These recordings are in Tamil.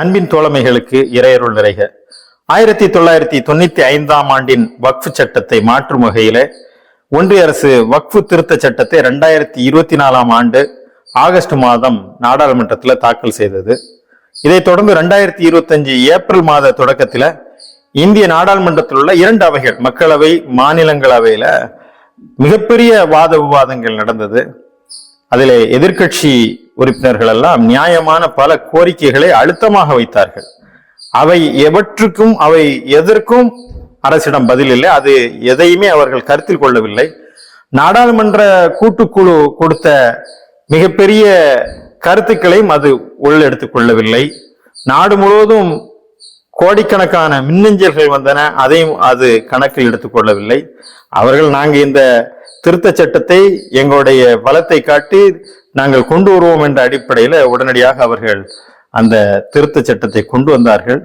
அன்பின் தோழமைகளுக்கு இறையருள் நிறைக. ஆயிரத்தி தொள்ளாயிரத்தி தொண்ணூத்தி ஐந்தாம் ஆண்டின் வக்ஃபு சட்டத்தை மாற்றும் வகையில ஒன்றிய அரசு வக்ஃபு திருத்த சட்டத்தை ரெண்டாயிரத்தி இருபத்தி நாலாம் ஆண்டு ஆகஸ்ட் மாதம் நாடாளுமன்றத்தில் தாக்கல் செய்தது. இதைத் தொடர்ந்து ரெண்டாயிரத்தி இருபத்தஞ்சு ஏப்ரல் மாத தொடக்கத்தில் இந்திய நாடாளுமன்றத்தில் உள்ள இரண்டு அவைகள் மக்களவை மாநிலங்களவையில மிகப்பெரிய வாத விவாதங்கள் நடந்தது. அதிலே எதிர்க்கட்சி உறுப்பினர்கள் எல்லாம் நியாயமான பல கோரிக்கைகளை அழுத்தமாக வைத்தார்கள். அவை எவற்றுக்கும் அவை எதற்கும் அரசிடம் பதில் இல்லை. அது எதையுமே அவர்கள் கருத்தில் கொள்ளவில்லை. நாடாளுமன்ற கூட்டுக்குழு கொடுத்த மிகப்பெரிய கருத்துக்களையும் அது உள்ளெடுத்துக் கொள்ளவில்லை. நாடு முழுவதும் கோடிக்கணக்கான மின்னஞ்சல்கள் வந்தன. அதையும் அது கணக்கில் எடுத்துக்கொள்ளவில்லை அவர்கள் நாங்கள் இந்த திருத்த சட்டத்தை எங்களுடைய பலத்தை காட்டி நாங்கள் கொண்டு வருவோம் என்ற அடிப்படையில் உடனடியாக அவர்கள் அந்த திருத்த சட்டத்தை கொண்டு வந்தார்கள்.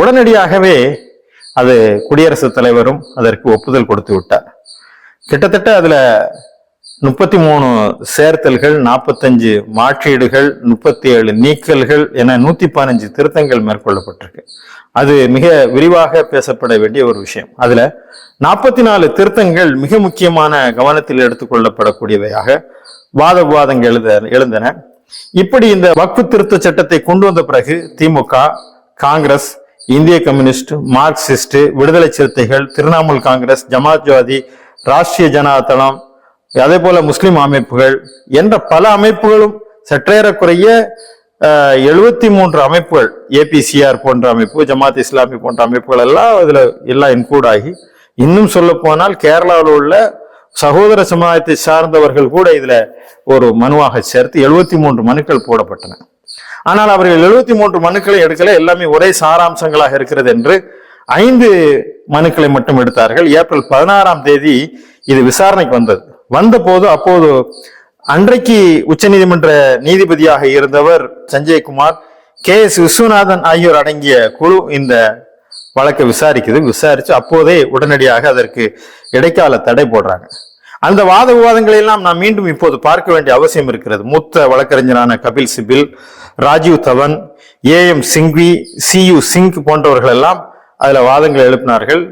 உடனடியாகவே அது குடியரசுத் தலைவரும் அதற்கு ஒப்புதல் கொடுத்து விட்டார். கிட்டத்தட்ட அதுல முப்பத்தி மூணு சேர்த்தல்கள் நாற்பத்தஞ்சு மாற்றீடுகள் முப்பத்தி ஏழு நீக்கல்கள் என நூத்தி பதினஞ்சு திருத்தங்கள் மேற்கொள்ளப்பட்டிருக்கு. அது மிக விரிவாக பேசப்பட வேண்டிய ஒரு விஷயம். அதுல நாற்பத்தி நாலு திருத்தங்கள் மிக முக்கியமான கவனத்தில் எடுத்துக்கொள்ளப்படக்கூடியவையாக வாத விவாதங்கள் எழுத எழுந்தன. இப்படி இந்த வக்ஃபு திருத்த சட்டத்தை கொண்டு வந்த பிறகு திமுக காங்கிரஸ் இந்திய கம்யூனிஸ்ட் மார்க்சிஸ்ட் விடுதலை சிறுத்தைகள் திரிணாமுல் காங்கிரஸ் ஜமாத்வாதி ராஷ்டிரிய ஜனதாதளம் அதே போல முஸ்லிம் அமைப்புகள் என்ற பல அமைப்புகளும் சற்றேறக்குறைய எழுபத்தி மூன்று அமைப்புகள் ஏபிசிஆர் போன்ற அமைப்பு ஜமாத் இஸ்லாமி போன்ற அமைப்புகள் எல்லாம் இதுல எல்லாம் இன்க்ளூட் ஆகி இன்னும் சொல்ல போனால் கேரளாவில் உள்ள சகோதர சமுதாயத்தை சார்ந்தவர்கள் கூட இதுல ஒரு மனுவாக சேர்த்து எழுபத்தி மூன்று மனுக்கள் போடப்பட்டன. ஆனால் அவர்கள் எழுபத்தி மூன்று மனுக்களை எடுக்கல எல்லாமே ஒரே சாராம்சங்களாக இருக்கிறது என்று ஐந்து மனுக்களை மட்டும் எடுத்தார்கள். ஏப்ரல் பதினாறாம் தேதி இது விசாரணைக்கு வந்தது. வந்த போது அப்போது அன்றைக்கு உச்சநீதிமன்ற நீதிபதியாக இருந்தவர் சஞ்சய்குமார் கே எஸ் விஸ்வநாதன் ஆகியோர் அடங்கிய குழு இந்த வழக்கை விசாரிக்குது. விசாரிச்சு அப்போதே உடனடியாக அதற்கு இடைக்கால தடை போடுறாங்க. அந்த வாத விவாதங்களை எல்லாம் நாம் மீண்டும் இப்போது பார்க்க வேண்டிய அவசியம் இருக்கிறது. மூத்த வழக்கறிஞரான Kapil Sibal Rajeev Dhawan A M Singhvi C U Singh போன்றவர்கள் எல்லாம் அதில் வாதங்கள் எழுப்பினார்கள்.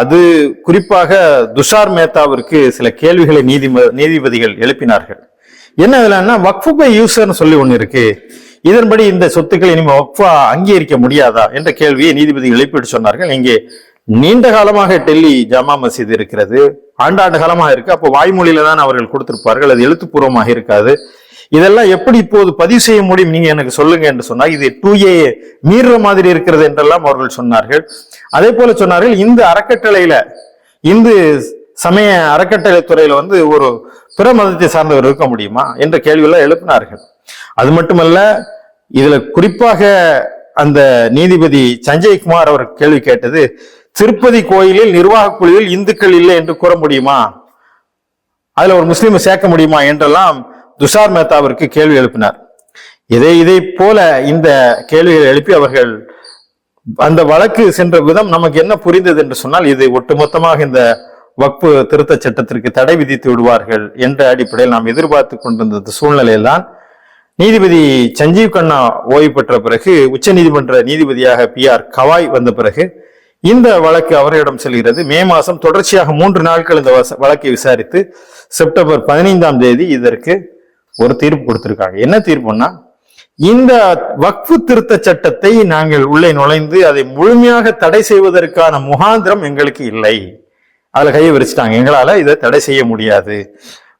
அது குறிப்பாக துஷார் மேத்தாவிற்கு சில கேள்விகளை நீதிம நீதிபதிகள் எழுப்பினார்கள். என்ன இதுலன்னா வக்ஃபு பை யூசர்னு சொல்லி ஒன்று இருக்கு. இதன்படி இந்த சொத்துக்களை இனிமே வக்ஃபா அங்கீகரிக்க முடியாதா என்ற கேள்வியை நீதிபதிகள் எழுப்பிட்டு சொன்னார்கள். இங்கே நீண்ட காலமாக டெல்லி ஜமா மசீது இருக்கிறது. ஆண்டாண்டு காலமாக இருக்கு. அப்போ வாய்மொழியில தான் அவர்கள் கொடுத்திருப்பார்கள். அது எழுத்துப்பூர்வமாக இருக்காது. இதெல்லாம் எப்படி இப்போது பதிவு செய்ய முடியும்? நீங்க எனக்கு சொல்லுங்க என்று சொன்னால் இது டூ ஏ மீறுற மாதிரி இருக்கிறது என்றெல்லாம் அவர்கள் சொன்னார்கள். அதே போல சொன்னார்கள் இந்த அறக்கட்டளையில இந்து சமய அறக்கட்டளை துறையில வந்து ஒரு பிற மதத்தை சார்ந்தவர் இருக்க முடியுமா என்ற கேள்வியெல்லாம் எழுப்பினார்கள். அது மட்டுமல்ல இதுல குறிப்பாக அந்த நீதிபதி சஞ்சய்குமார் அவர் கேள்வி கேட்டது திருப்பதி கோயிலில் நிர்வாக குழுவில் இந்துக்கள் இல்லை என்று கூற முடியுமா? அதுல ஒரு முஸ்லீமை சேர்க்க முடியுமா என்றெல்லாம் துஷார் மேத்தாவிற்கு கேள்வி எழுப்பினார். இதை இதை போல இந்த கேள்விகளை எழுப்பி அவர்கள் அந்த வழக்கு சென்ற விதம் நமக்கு என்ன புரிந்தது என்று சொன்னால் இது ஒட்டுமொத்தமாக இந்த வக்பு திருத்த சட்டத்திற்கு தடை விதித்து விடுவார்கள் என்ற அடிப்படையில் நாம் எதிர்பார்த்து கொண்டிருந்த சூழ்நிலையில்தான் நீதிபதி சஞ்சீவ் கண்ணா ஓய்வு பெற்ற பிறகு உச்ச நீதிமன்ற நீதிபதியாக பி ஆர் கவாய் வந்த பிறகு இந்த வழக்கு அவரிடம் செல்கிறது. மே மாதம் தொடர்ச்சியாக மூன்று நாட்கள் இந்த வழக்கை விசாரித்து செப்டம்பர் பதினைந்தாம் தேதி இதற்கு ஒரு தீர்ப்பு கொடுத்திருக்காங்க. என்ன தீர்ப்புன்னா இந்த வக்ஃபு திருத்த சட்டத்தை நாங்கள் உள்ளே நுழைந்து அதை முழுமையாக தடை செய்வதற்கான முகாந்திரம் எங்களுக்கு இல்லை. அதில் கையை விரிச்சிட்டாங்க. எங்களால இதை தடை செய்ய முடியாது.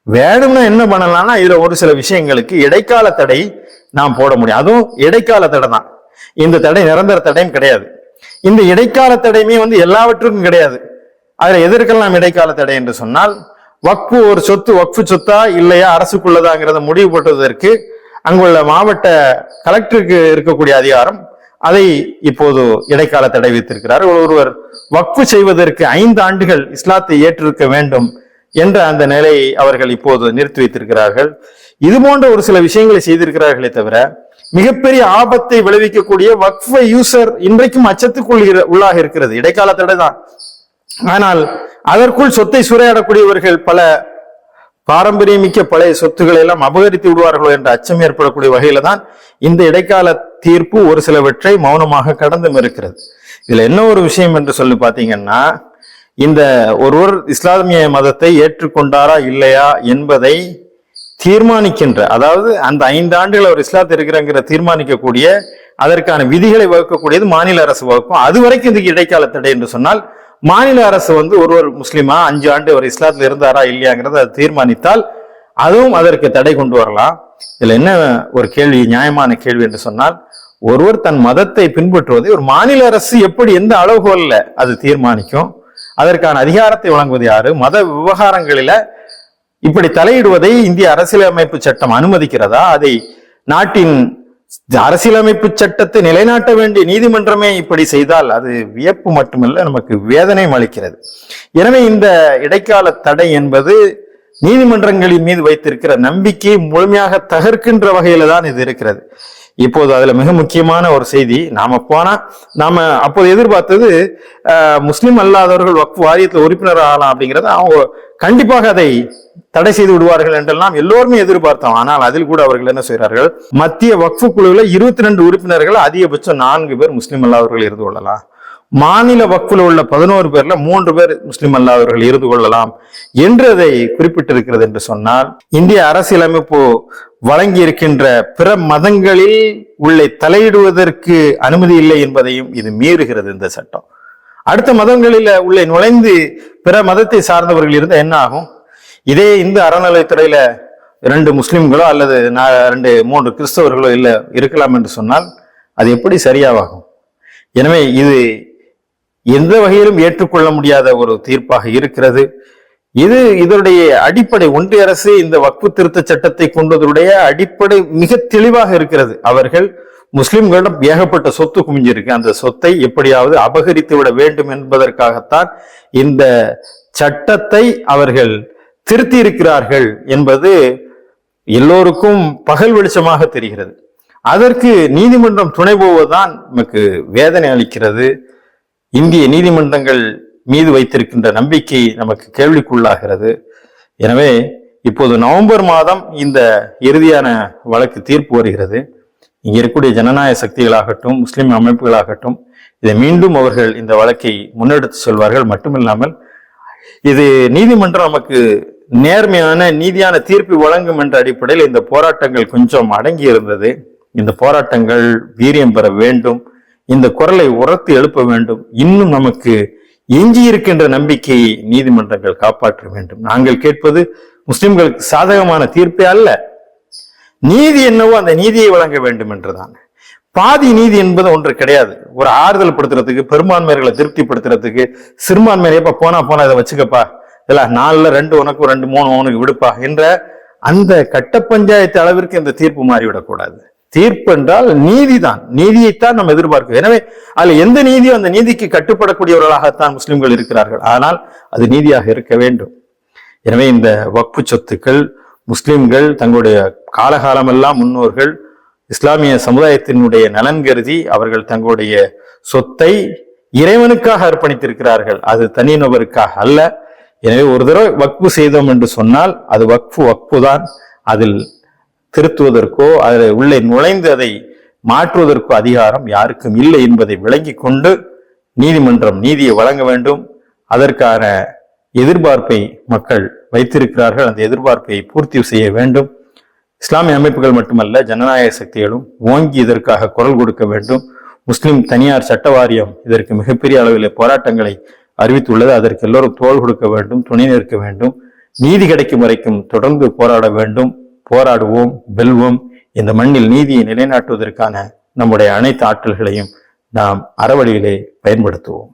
வேணும்னா என்ன பண்ணலாம்னா இதுல ஒரு சில விஷயங்களுக்கு இடைக்கால தடை நாம் போட முடியும். அதுவும் இடைக்கால தடை தான். இந்த தடை நிரந்தர தடையும் கிடையாது. இந்த இடைக்கால தடையுமே வந்து எல்லாவற்றுக்கும் கிடையாது. அதுல எதற்கெல்லாம் இடைக்கால தடை என்று சொன்னால் வக்ஃபு ஒரு சொத்து வக்ஃபு சொத்தா இல்லையா அரசுக்குள்ளதாங்கிறத முடிவு போட்டதற்கு அங்குள்ள மாவட்ட கலெக்டருக்கு இருக்கக்கூடிய அதிகாரம் அதை இப்போது இடைக்கால தடை வைத்திருக்கிறார் ஒருவர் வக்ஃபு செய்வதற்கு ஐந்து ஆண்டுகள் இஸ்லாத்தை ஏற்றிருக்க வேண்டும் என்ற அந்த நிலையை அவர்கள் இப்போது நிறுத்தி வைத்திருக்கிறார்கள். இது போன்ற ஒரு சில விஷயங்களை செய்திருக்கிறார்களே தவிர மிகப்பெரிய ஆபத்தை விளைவிக்கக்கூடிய வக்ஃப யூசர் இன்றைக்கும் அச்சத்துக்குள் உள்ளாக இருக்கிறது. இடைக்கால தடை தான். ஆனால் அதற்குள் சொத்தை சூறையாடக்கூடியவர்கள் பல பாரம்பரியமிக்க பழைய சொத்துக்களை எல்லாம் அபகரித்து விடுவார்களோ என்ற அச்சம் ஏற்படக்கூடிய வகையில தான் இந்த இடைக்கால தீர்ப்பு ஒரு சிலவற்றை மௌனமாக கடந்தும் இருக்கிறது. இதுல என்ன ஒரு விஷயம் என்று சொல்லி பாத்தீங்கன்னா இந்த ஒருவர் இஸ்லாமிய மதத்தை ஏற்றுக்கொண்டாரா இல்லையா என்பதை தீர்மானிக்கின்ற அதாவது அந்த ஐந்து ஆண்டுகள் அவர் இஸ்லாத்தில் இருக்கிறங்கிற தீர்மானிக்கக்கூடிய அதற்கான விதிகளை வகுக்கக்கூடியது மாநில அரசு வகுக்கும். அது வரைக்கும் இதுக்கு இடைக்கால தடை என்று சொன்னால் மாநில அரசு வந்து ஒருவர் முஸ்லீமா அஞ்சு ஆண்டு அவர் இஸ்லாத்தில் இருந்தாரா இல்லையாங்கிறத அதை தீர்மானித்தால் அதுவும் அதற்கு தடை கொண்டு வரலாம். இதுல என்ன ஒரு கேள்வி நியாயமான கேள்வி என்று சொன்னால் ஒருவர் தன் மதத்தை பின்பற்றுவதை ஒரு மாநில அரசு எப்படி எந்த அளவுகோல்ல அது தீர்மானிக்கும்? அதற்கான அதிகாரத்தை வழங்குவது யாரு? மத விவகாரங்களில இப்படி தலையிடுவதை இந்திய அரசியலமைப்பு சட்டம் அனுமதிக்கிறதா? அதை நாட்டின் அரசியலமைப்பு சட்டத்தை நிலைநாட்ட வேண்டிய நீதிமன்றமே இப்படி செய்தால் அது வியப்பு மட்டுமல்ல நமக்கு வேதனையும் அளிக்கிறது. எனவே இந்த இடைக்கால தடை என்பது நீதிமன்றங்களின் மீது வைத்திருக்கிற நம்பிக்கையை முழுமையாக தகர்க்கின்ற வகையில தான் இது இருக்கிறது. இப்போது அதுல மிக முக்கியமான ஒரு செய்தி நாம போனா நாம அப்போது எதிர்பார்த்தது முஸ்லீம் முஸ்லிம் அல்லாதவர்கள் வக்ஃப் வாரியத்தில் உறுப்பினர் ஆகலாம் அப்படிங்கறத அவங்க கண்டிப்பாக அதை தடை செய்து விடுவார்கள் என்றெல்லாம் எல்லோருமே எதிர்பார்த்தோம். ஆனால் அதில் கூட அவர்கள் என்ன செய்கிறார்கள்? மத்திய வக்ஃபு குழுவில் இருபத்தி ரெண்டு உறுப்பினர்கள் அதிகபட்சம் நான்கு பேர் முஸ்லீம் அல்லாதவர்கள் இருந்து கொள்ளலாம். மாநில வக்குல உள்ள பதினோரு பேர்ல மூன்று பேர் முஸ்லிம் அல்லாதவர்கள் இருந்து கொள்ளலாம் என்று அதை குறிப்பிட்டிருக்கிறது என்று சொன்னால் இந்திய அரசியலமைப்பு வழங்கி இருக்கின்ற பிற மதங்களில் உள்ளே தலையிடுவதற்கு அனுமதி இல்லை என்பதையும் இது மீறுகிறது இந்த சட்டம். அடுத்த மதங்களில் உள்ளே நுழைந்து பிற மதத்தை சார்ந்தவர்கள் இருந்தால் என்ன ஆகும்? இதே இந்து அறநிலைத்துறையில இரண்டு முஸ்லிம்களோ அல்லது நா- ரெண்டு மூன்று கிறிஸ்தவர்களோ இல்லை இருக்கலாம் என்று சொன்னால் அது எப்படி சரியாகும் எனவே இது எந்த வகையிலும் ஏற்றுக்கொள்ள முடியாத ஒரு தீர்ப்பாக இருக்கிறது. இது இதனுடைய அடிப்படை. ஒன்றிய அரசு இந்த வக்பு திருத்த சட்டத்தை கொண்டதனுடைய அடிப்படை மிக தெளிவாக இருக்கிறது. அவர்கள் முஸ்லிம்களிடம் ஏகப்பட்ட சொத்து குமிஞ்சிருக்கு அந்த சொத்தை எப்படியாவது அபகரித்து விட வேண்டும் என்பதற்காகத்தான் இந்த சட்டத்தை அவர்கள் திருத்தி இருக்கிறார்கள் என்பது எல்லோருக்கும் பகல் வெளிச்சமாக தெரிகிறது. அதற்கு நீதிமன்றம் துணை போவதுதான் நமக்கு வேதனை அளிக்கிறது. இந்திய நீதிமன்றங்கள் மீது வைத்திருக்கின்ற நம்பிக்கை நமக்கு கேள்விக்குள்ளாகிறது. எனவே இப்போது நவம்பர் மாதம் இந்த இறுதியான வழக்கு தீர்ப்பு வருகிறது. இங்கே இருக்கக்கூடிய ஜனநாயக சக்திகளாகட்டும் முஸ்லிம் அமைப்புகளாகட்டும் இதை மீண்டும் அவர்கள் இந்த வழக்கை முன்னெடுத்து செல்வார்கள். மட்டுமில்லாமல் இது நீதிமன்றம் நமக்கு நேர்மையான நீதியான தீர்ப்பு வழங்கும் என்ற அடிப்படையில் இந்த போராட்டங்கள் கொஞ்சம் அடங்கி இருந்தது. இந்த போராட்டங்கள் வீரியம் பெற வேண்டும். இந்த குரலை உரத்து எழுப்ப வேண்டும். இன்னும் நமக்கு எஞ்சி இருக்கின்ற நம்பிக்கையை நீதிமன்றங்கள் காப்பாற்ற வேண்டும். நாங்கள் கேட்பது முஸ்லிம்களுக்கு சாதகமான தீர்ப்பே அல்ல. நீதி என்னவோ அந்த நீதியை வழங்க வேண்டும் என்றுதான். பாதி நீதி என்பது ஒன்று கிடையாது. ஒரு ஆறுதல் படுத்துறதுக்கு பெரும்பான்மையர்களை திருப்திப்படுத்துறதுக்கு சிறுபான்மையரை போனா போனா இதை வச்சுக்கப்பா. இல்ல நாலுல ரெண்டு உனக்கு ரெண்டு மூணு உனக்கு விடுப்பா என்ற அந்த கட்ட பஞ்சாயத்து அளவிற்கு இந்த தீர்ப்பு மாறிவிடக்கூடாது. தீர்ப்பு என்றால் நீதிதான். நீதியைத்தான் நம்ம எதிர்பார்க்கிறோம். எனவே அதுல எந்த நீதியோ அந்த நீதிக்கு கட்டுப்படக்கூடியவர்களாகத்தான் முஸ்லிம்கள் இருக்கிறார்கள். ஆனால் அது நீதியாக இருக்க வேண்டும். எனவே இந்த வக்ஃபு சொத்துக்கள் முஸ்லிம்கள் தங்களுடைய காலகாலமெல்லாம் முன்னோர்கள் இஸ்லாமிய சமுதாயத்தினுடைய நலன் கருதி அவர்கள் தங்களுடைய சொத்தை இறைவனுக்காக அர்ப்பணித்திருக்கிறார்கள். அது தனி நபருக்காக அல்ல. எனவே ஒரு தடவை வக்ஃபு செய்தோம் என்று சொன்னால் அது வக்ஃபு வக்ஃபு தான் அதில் திருத்துவதற்கோ அதில் உள்ளே நுழைந்து அதை மாற்றுவதற்கோ அதிகாரம் யாருக்கும் இல்லை என்பதை விளங்கி கொண்டு நீதிமன்றம் நீதியை வழங்க வேண்டும். அதற்கான எதிர்பார்ப்பை மக்கள் வைத்திருக்கிறார்கள். அந்த எதிர்பார்ப்பை பூர்த்தி செய்ய வேண்டும். இஸ்லாமிய அமைப்புகள் மட்டுமல்ல ஜனநாயக சக்திகளும் ஓங்கி இதற்காக குரல் கொடுக்க வேண்டும். முஸ்லிம் தனியார் சட்ட வாரியம் இதற்கு மிகப்பெரிய அளவில் போராட்டங்களை அறிவித்துள்ளது. அதற்கு எல்லோரும் தோள் கொடுக்க வேண்டும் துணை நிற்க வேண்டும். நீதி கிடைக்கும் வரைக்கும் தொடர்ந்து போராட வேண்டும். போராடுவோம் வெல்வோம். இந்த மண்ணில் நீதியை நிலைநாட்டுவதற்கான நம்முடைய அனைத்து ஆற்றல்களையும் நாம் அறவழியிலே பயன்படுத்துவோம்.